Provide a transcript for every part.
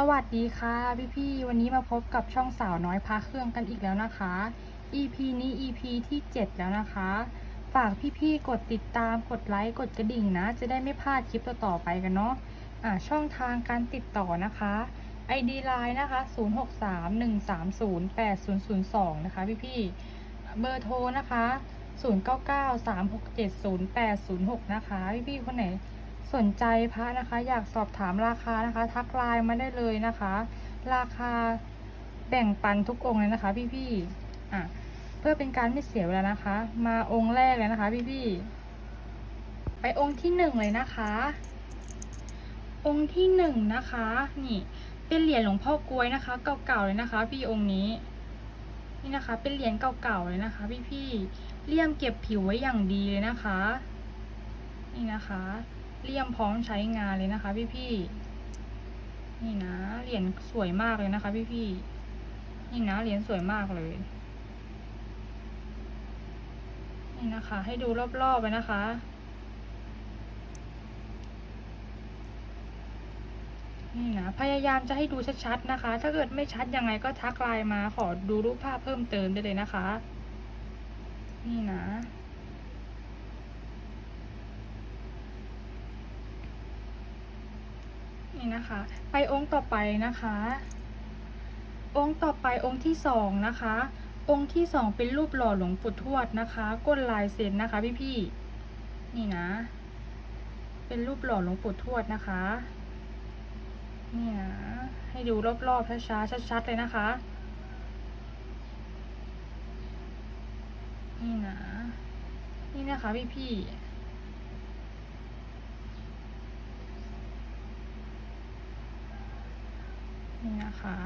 สวัสดีค่ะพี่พี่วันนี้มาพบกับช่องสาวน้อยพาเครื่องกันอีกแล้วนะคะ EP นี้ EP ที่ 7 แล้วนะคะ ฝากพี่พี่กดติดตามกดไลค์กดกระดิ่งนะ จะได้ไม่พลาดคลิปต่อๆไปกันเนาะอ่าช่องทางการติดต่อนะคะ ID Line นะคะ 0631308002 นะคะพี่พี่เบอร์โทรนะคะ 0993670806 นะคะพี่พี่คนไหน สนใจพระนะคะ อยากสอบถามราคานะคะ ทักไลน์มาได้เลยนะคะ ราคาแบ่งปันทุกองค์เลยนะคะ พี่ๆอะเพื่อเป็นการไม่เสียเวลานะคะ มาองค์แรกเลยนะคะ พี่ๆไปองค์ที่หนึ่งเลยนะคะ องค์ที่หนึ่งนะคะ นี่เป็นเหรียญหลวงพ่อกล้วยนะคะ เก่าๆเลยนะคะ พี่องค์นี้ นี่นะคะ เป็นเหรียญเก่าๆเลยนะคะ พี่ๆเลี่ยมเก็บผิวไว้อย่างดีเลยนะคะ นี่นะคะ เลี่ยมพร้อมใช้งานเลยนะคะ พี่ๆ นี่นะ เหรียญสวยมากเลยนะคะ พี่ๆ นี่นะเหรียญสวยมากเลย นี่นะคะ ให้ดูรอบๆไปนะคะนี่นะพยายามจะให้ดูชัดๆนะคะ ถ้าเกิดไม่ชัดยังไงก็ทักไลน์มาขอดูรูปภาพเพิ่มเติมได้เลยนะคะ นี่นะ นี่นะคะ ไปองค์ต่อไปนะคะ องค์ต่อไปองค์ที่สองนะคะ องค์ที่สองเป็นรูปหล่อหลวงปู่ทวดนะคะ ก้นลายเซ็นนะคะพี่ๆนี่นะ เป็นรูปหล่อหลวงปู่ทวดนะคะนี่นะให้ดูรอบๆช้าๆชัดๆเลยนะคะ นี่นะ นี่นะคะพี่ๆ นี่นะคะ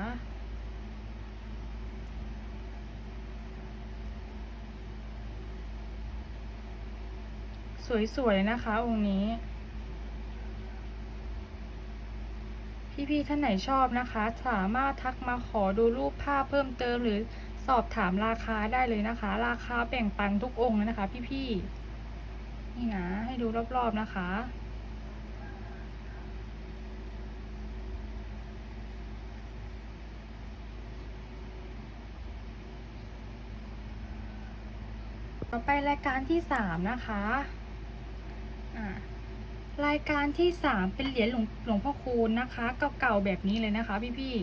สวยๆนะคะ องค์นี้ พี่ๆท่านไหนชอบนะคะ สามารถทักมาขอดูรูปภาพเพิ่มเติมหรือสอบถามราคาได้เลยนะคะ ราคาแบ่งปันทุกองค์นะคะ พี่ๆนี่นะ ให้ดูรอบๆนะคะ ต่อไปรายการที่สามนะคะอ่ารายการที่สามเป็นเหรียญหลวงหลวงพ่อคูณนะคะเก่าๆแบบนี้เลยนะคะพี่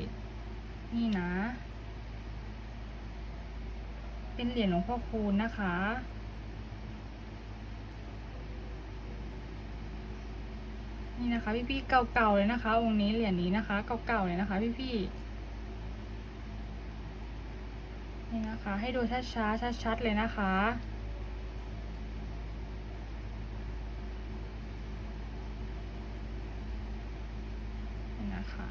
ๆนี่นะ เป็นเหรียญหลวงพ่อคูณนะคะนี่นะคะพี่ๆเก่าๆเลยนะคะองค์นี้เหรียญนี้นะคะเก่าๆเลยนะคะ พี่ๆนี่นะคะ ให้ดูช้าๆชัดๆเลยนะคะ นี่นะคะ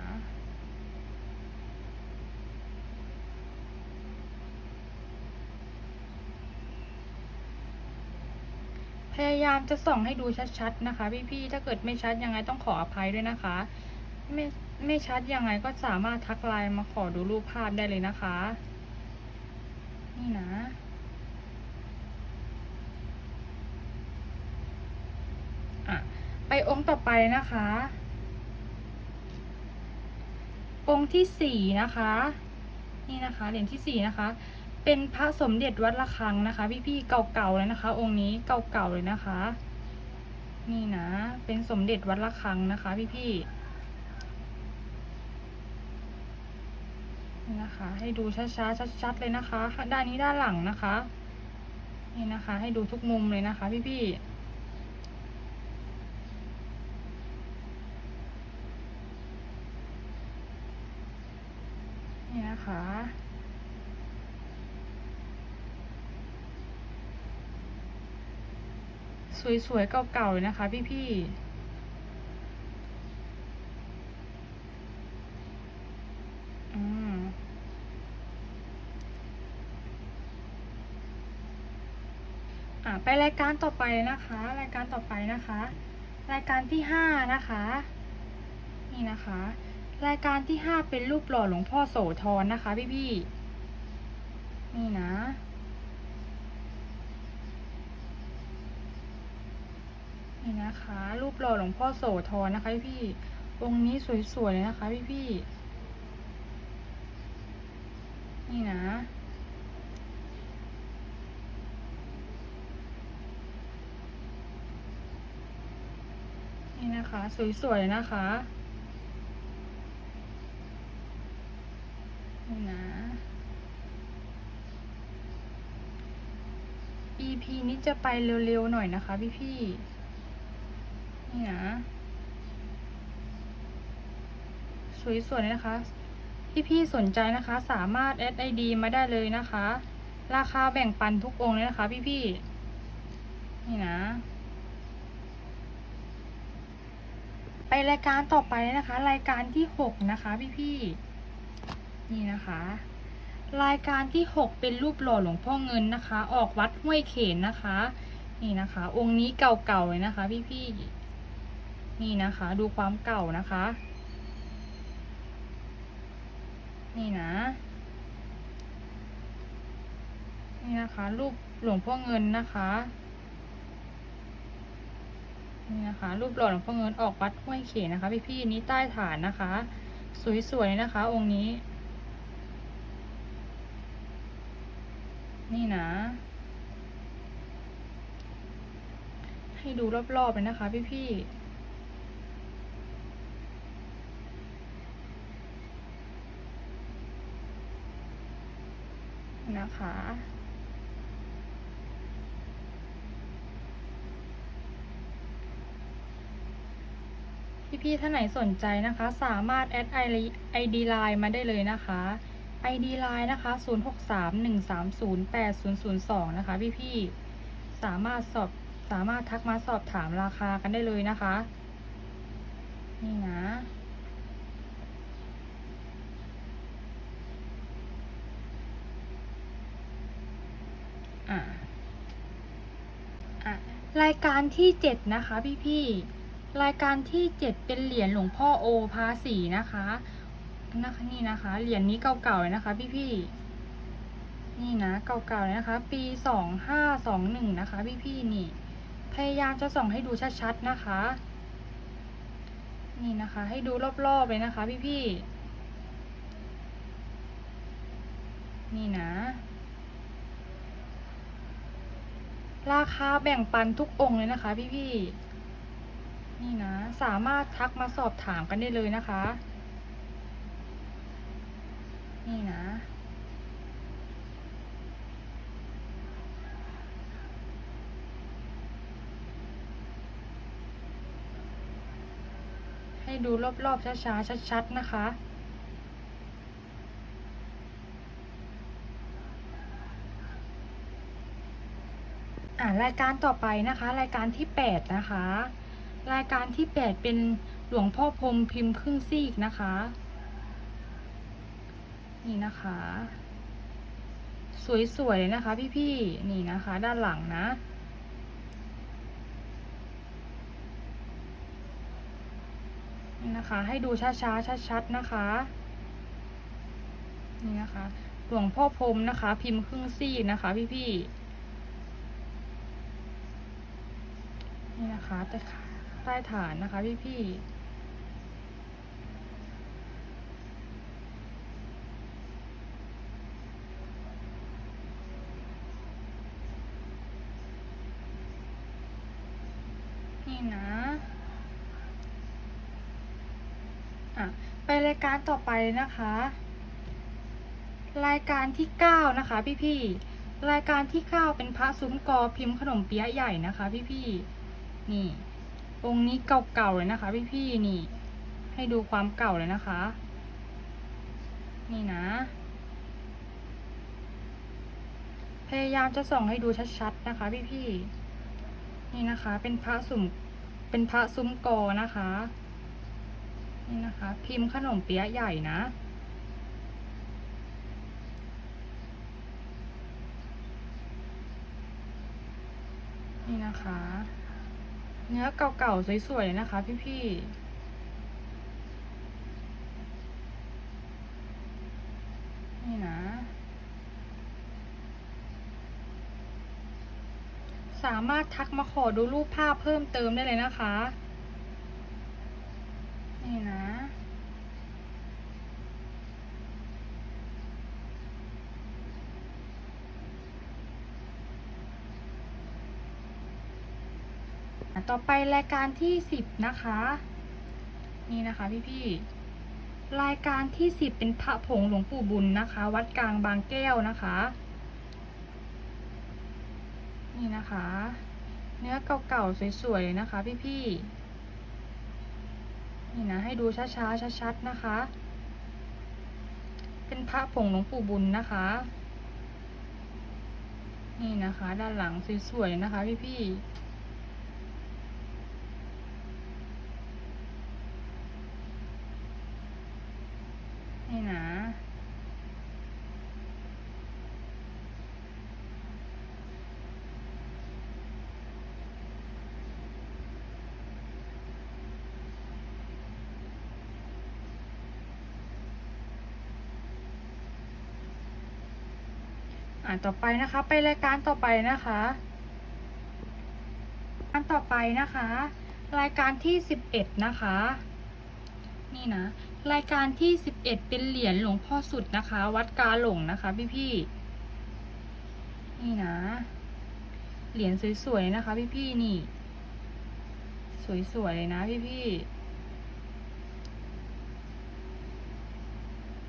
พยายามจะส่องให้ดูชัดๆนะคะ พี่ๆ ถ้าเกิดไม่ชัดยังไงต้องขออภัยด้วยนะคะ ไม่ไม่ชัดยังไงก็สามารถทักไลน์มาขอดูรูปภาพได้เลยนะคะ นี่นะ อะ ไปองค์ต่อไปนะคะ องค์ที่สี่นะคะ นี่นะคะเหรียญที่สี่นะคะ เป็นพระสมเด็จวัดระฆังนะคะ พี่ๆเก่าๆเลยนะคะ องค์นี้เก่าๆเลยนะคะ นี่นะ เป็นสมเด็จวัดระฆังนะคะ พี่ๆนี่นะคะ ให้ดูช้าๆชัดๆเลยนะคะ ด้านนี้ด้านหลังนะคะ นี่นะคะ ให้ดูทุกมุมเลยนะคะ พี่ๆนี่นะคะ สวยๆเก่าๆเลยนะคะ พี่ๆอืมอะไปรายการต่อไปนะคะ รายการต่อไปนะคะ รายการที่ห้านะคะ นี่นะคะ รายการที่ห้าเป็นรูปหล่อหลวงพ่อโสธรนะคะ พี่ๆนี่นะ นะคะ รูปหล่อหลวงพ่อโสธรนะคะพี่องค์นี้สวยๆเลยนะคะพี่ๆนี่นะ นี่นะคะ สวยๆนะคะนี่นะ EP นี้จะไปเร็วๆหน่อยนะคะพี่ๆ นี่นะสวยเลยนะคะ พี่ๆสนใจนะคะ สามารถแอดไอดีมาได้เลยนะคะ ราคาแบ่งปันทุกองเลยนะคะ พี่ๆนี่นะ ไปรายการต่อไปนะคะ รายการที่หกนะคะ พี่ๆนี่นะคะรายการที่หกเป็นรูปหล่อหลวงพ่อเงินนะคะ ออกวัดห้วยเขนนะคะ นี่นะคะ องค์นี้เก่าๆเลยนะคะ พี่ๆ นี่นะคะดูความเก่านะคะ นี่นะ นี่นะคะ รูปหลวงพ่อเงินนะคะ นี่นะคะ รูปหล่อหลวงพ่อเงินออกวัดห้วยเขนนะคะพี่ๆนี้ใต้ฐานนะคะ สวยๆนะคะ องค์นี้ นี่นะให้ดูรอบๆเลยนะคะพี่ๆ นะคะ พี่ๆท่านไหนสนใจนะคะ สามารถแอดไอดีไลน์มาได้เลยนะคะ ID Line นะคะ 0631308002 นะคะ พี่ๆ สามารถสอบ สามารถทักมาสอบถามราคากันได้เลยนะคะ นี่นะ อะอะรายการที่เจ็ดนะคะพี่ๆรายการที่เจ็ดเป็นเหรียญหลวงพ่อโอภาสีนะคะนะคะนี่นะคะเหรียญนี้เก่าๆเลยนะคะ พี่ๆนี่นะเก่าๆเลยนะคะ ปีสองห้าสองหนึ่งนะคะ พี่ๆนี่ พยายามจะส่องให้ดูชัดๆนะคะ นี่นะคะ ให้ดูรอบๆเลยนะคะ พี่ๆนี่นะ ราคาแบ่งปันทุกองค์เลยนะคะพี่ๆ นี่นะ สามารถทักมาสอบถามกันได้เลยนะคะ นี่นะ ให้ดูรอบๆช้าๆชัดๆนะคะ รายการต่อไปนะคะ รายการที่แปดนะคะ รายการที่แปดเป็นหลวงพ่อพรมพิมพ์ครึ่งซีกนะคะ นี่นะคะ สวยๆเลยนะคะ พี่ๆนี่นะคะ ด้านหลังนะนี่นะคะ ให้ดูช้าๆชัดๆนะคะนี่นะคะ หลวงพ่อพรมนะคะ พิมพ์ครึ่งซีกนะคะ พี่ๆ นะคะใต้ใต้ฐานนะคะพี่ๆนี่นะอะไปรายการต่อไปนะคะ รายการที่เก้านะคะพี่ๆรายการที่เก้าเป็นพระซุ้มกอพิมพ์ขนมเปี๊ยะใหญ่นะคะพี่ๆ นี่ องค์นี้เก่าๆเลยนะคะพี่ๆนี่ ให้ดูความเก่าเลยนะคะ นี่นะ พยายามจะส่องให้ดูชัดๆนะคะ พี่ๆนี่นะคะ เป็นพระสุ่มเป็นพระซุ้มกอนะคะ นี่นะคะ พิมพ์ขนมเปี๊ยะใหญ่นะนี่นะคะ เนื้อเก่าๆสวยๆเลยนะคะ พี่ๆนี่นะ สามารถทักมาขอดูรูปภาพเพิ่มเติมได้เลยนะคะ นี่นะ อะ ต่อไปรายการที่สิบนะคะ นี่นะคะพี่พี่ๆรายการที่สิบเป็นพระผงหลวงปู่บุญนะคะ วัดกลางบางแก้วนะคะ นี่นะคะ เนื้อเก่าๆสวยๆเลยนะคะพี่พี่ๆนี่นะให้ดูช้าๆชัดๆนะคะ เป็นพระผงหลวงปู่บุญนะคะ นี่นะคะ ด้านหลังสวยๆนะคะ พี่พี่ๆ นี่นะ อ่าต่อไปนะคะ ไปรายการต่อไปนะคะอันต่อไปนะคะ รายการที่สิบเอ็ดนะคะ นี่นะ รายการที่สิบเอ็ดเป็นเหรียญหลวงพ่อสุดนะคะ วัดกาหลงนะคะ พี่พี่นี่นะ เหรียญสวยๆนะคะ พี่พี่นี่ สวยๆเลยนะพี่พี่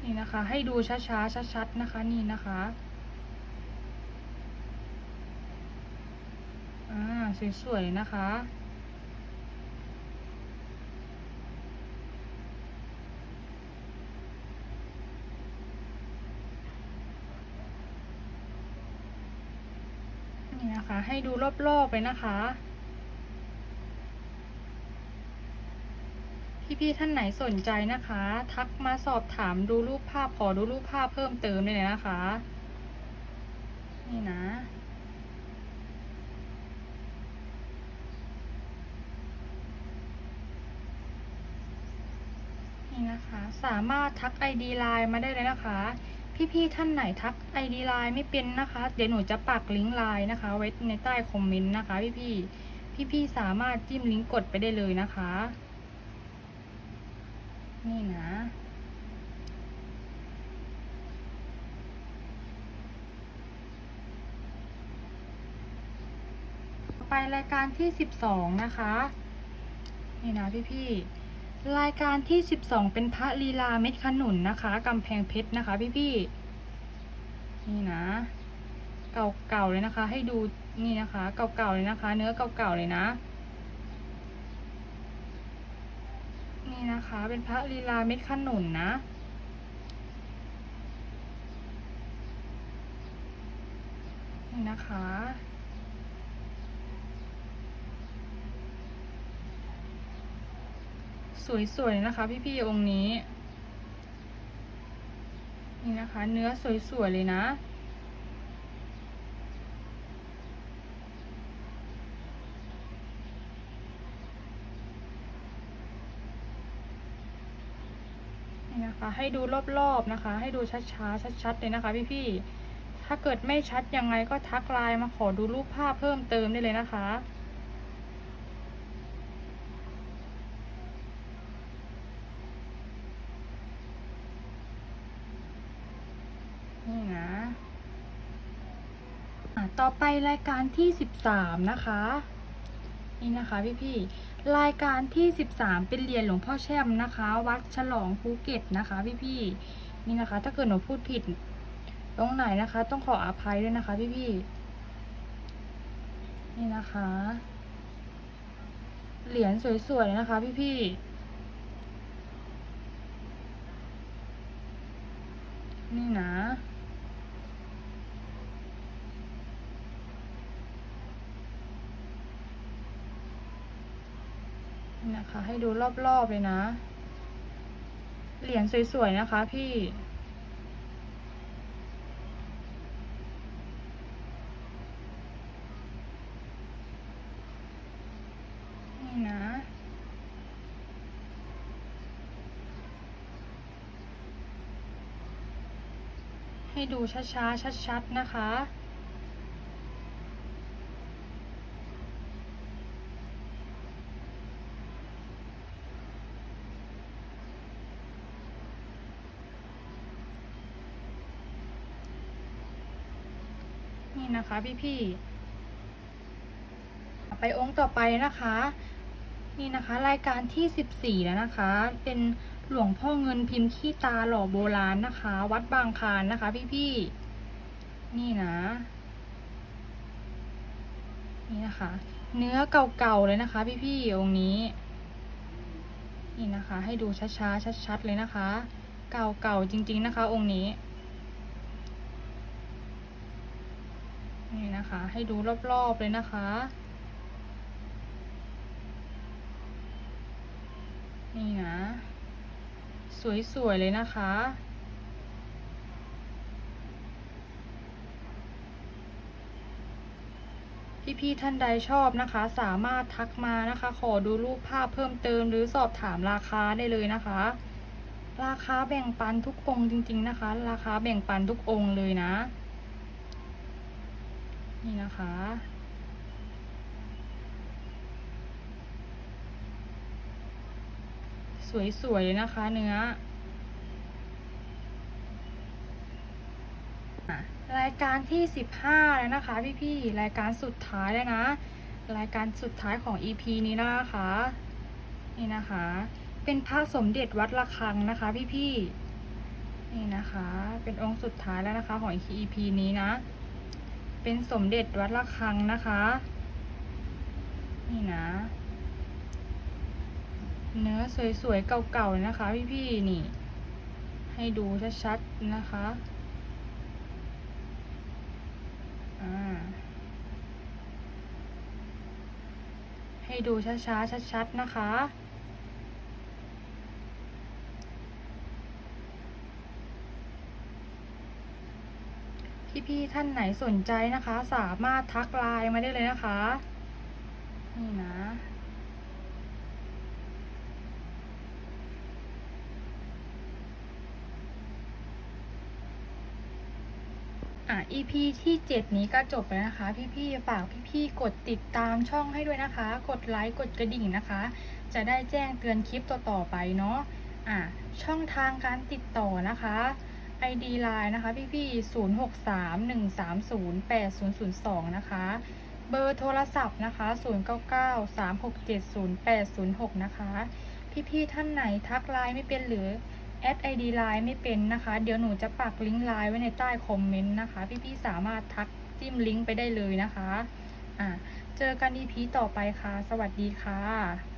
นี่นะคะ ให้ดูช้าๆชัดๆนะคะ นี่นะคะ อ่าสวยๆนะคะ นี่นะคะ ให้ดูรอบๆไปนะคะพี่ๆท่านไหนสนใจนะคะ ทักมาสอบถามดูรูปภาพขอดูรูปภาพเพิ่มเติมเลยนะคะ นี่นะ นี่นะคะ สามารถทัก ID ไลน์มาได้เลยนะคะ พี่ๆท่านไหนทัก ID ไลน์ไม่เป็นนะคะ เดี๋ยวหนูจะปักลิงก์ไลน์นะคะ ไว้ในใต้คอมเมนต์นะคะ พี่ๆพี่ๆสามารถจิ้มลิงก์กดไปได้เลยนะคะ นี่นะไปรายการที่สิบสองนะคะ นี่นะพี่ๆ รายการที่สิบสองเป็นพระลีลาเม็ดขนุนนะคะกำแพงเพชรนะคะ พี่ๆนี่นะ เก่าๆเลยนะคะ ให้ดูนี่นะคะ เก่าๆเลยนะคะ เนื้อเก่าๆเลยนะ นี่นะคะ เป็นพระลีลาเม็ดขนุนนะนี่นะคะ สวยๆนะคะ พี่ๆองค์นี้ นี่นะคะ เนื้อสวยๆเลยนะนี่นะคะให้ดูรอบๆนะคะ ให้ดูช้าๆชัดๆเลยนะคะพี่ๆถ้าเกิดไม่ชัดยังไงก็ทักไลน์มาขอดูรูปภาพเพิ่มเติมได้เลยนะคะ นี่นะอะต่อไป รายการที่สิบสามนะคะ นี่นะคะพี่พี่รายการที่สิบสามเป็นเหรียญหลวงพ่อแช่มนะคะ วัดฉลองภูเก็ตนะคะพี่พี่นี่นะคะ ถ้าเกิดหนูพูดผิดตรงไหนนะคะ ต้องขออภัยด้วยนะคะพี่พี่นี่นะคะ เหรียญสวยๆนะคะพี่พี่นี่นะ นะคะ ให้ดูรอบๆเลยนะ เหรียญสวยๆนะคะพี่นี่นะให้ดูช้าๆ ชัดๆ นะคะ นะคะพี่ๆไปองค์ต่อไปนะคะ นี่นะคะ รายการที่ 14 แล้วนะคะ เป็นหลวงพ่อเงินพิมพ์ขี้ตาหล่อโบราณนะคะ วัดบางคานนะคะ พี่ๆนี่นะนี่นะคะ เนื้อเก่าๆเลยนะคะ พี่ๆองค์นี้ นี่นะคะ ให้ดูช้าๆชัดๆเลยนะคะ เก่าๆจริง ๆนะคะ องค์นี้ นี่นะคะ ให้ดูรอบๆเลยนะคะ นี่นะ สวยๆเลยนะคะพี่ๆท่านใดชอบนะคะ สามารถทักมานะคะ ขอดูรูปภาพเพิ่มเติมหรือสอบถามราคาได้เลยนะคะ ราคาแบ่งปันทุกองค์จริง ๆนะคะ ราคาแบ่งปันทุกองค์เลยนะ นี่นะคะ สวยๆเลยนะคะ เนื้อรายการที่ 15 แล้วนะคะ พี่ๆ รายการสุดท้ายแล้วนะ รายการสุดท้ายของ EP นี้นะคะ นี่นะคะ เป็นพระสมเด็จวัดระฆังนะคะ พี่ๆ นี่นะคะ เป็นองค์สุดท้ายแล้วนะคะของ EP นี้นะ เป็นสมเด็จวัดระฆังนะคะ นี่นะ เนื้อสวยๆเก่าๆนะคะ พี่ๆนี่ ให้ดูชัดๆนะคะอ่าให้ดูช้าๆชัดๆนะคะ พี่ๆท่านไหนสนใจนะคะ สามารถทักไลน์มาได้เลยนะคะ นี่นะอะ EP ที่ 7 นี้ก็จบแล้วนะคะ พี่ๆฝากพี่ๆกดติดตามช่องให้ด้วยนะคะ กดไลค์กดกระดิ่งนะคะ จะได้แจ้งเตือนคลิปต่อๆไปเนาะอะช่องทางการติดต่อนะคะ ID Line นะคะ พี่ๆ0631308002 นะคะ เบอร์โทรศัพท์นะคะ 0993670806 นะคะ พี่ๆท่านไหนทักไลน์ไม่เป็นหรือแอดไอดีไลน์ไม่เป็นนะคะ เดี๋ยวหนูจะปักลิงก์ไลน์ไว้ในใต้คอมเมนต์นะคะ พี่ๆสามารถทักจิ้มลิงก์ไปได้เลยนะคะ อะเจอกัน EP ต่อไปค่ะ สวัสดีค่ะ